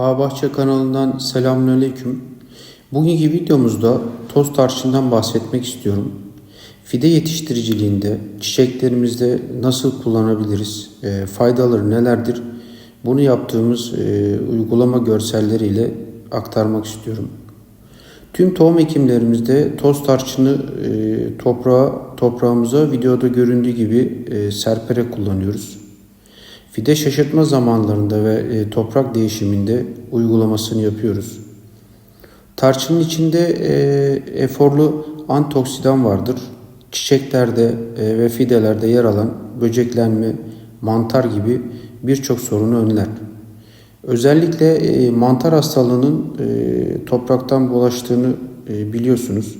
Bağbahçe kanalından selamünaleyküm. Bugünkü videomuzda toz tarçından bahsetmek istiyorum. Fide yetiştiriciliğinde, çiçeklerimizde nasıl kullanabiliriz, e, faydaları nelerdir? Bunu yaptığımız e, uygulama görselleriyle aktarmak istiyorum. Tüm tohum ekimlerimizde toz tarçını e, toprağa, toprağımıza videoda göründüğü gibi e, serperek kullanıyoruz. Fide şaşırtma zamanlarında ve e, toprak değişiminde uygulamasını yapıyoruz. Tarçının içinde e, eforlu antioksidan vardır. Çiçeklerde e, ve fidelerde yer alan böceklenme, mantar gibi birçok sorunu önler. Özellikle mantar hastalığının topraktan bulaştığını biliyorsunuz.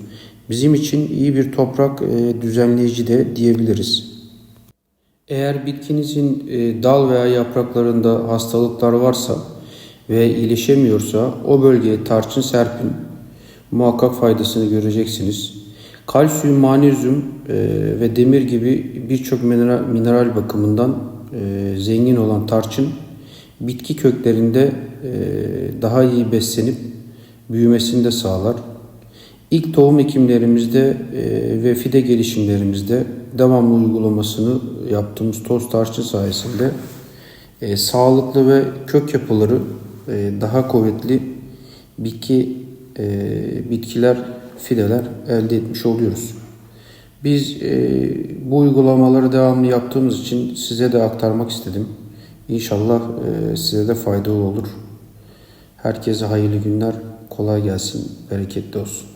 Bizim için iyi bir toprak düzenleyici de diyebiliriz. Eğer bitkinizin e, dal veya yapraklarında hastalıklar varsa ve iyileşemiyorsa o bölgeye tarçın serpin. Muhakkak faydasını göreceksiniz. Kalsiyum, magnezyum e, ve demir gibi birçok mineral, mineral bakımından e, zengin olan tarçın bitki köklerinde daha iyi beslenip büyümesini de sağlar. İlk tohum ekimlerimizde e, ve fide gelişimlerimizde devamlı uygulamasını yaptığımız toz tarçın sayesinde e, sağlıklı ve kök yapıları e, daha kuvvetli bitki bitkiler, fideler elde etmiş oluyoruz. Biz bu uygulamaları devamlı yaptığımız için size de aktarmak istedim. İnşallah size de faydalı olur. Herkese hayırlı günler, kolay gelsin, bereketli olsun.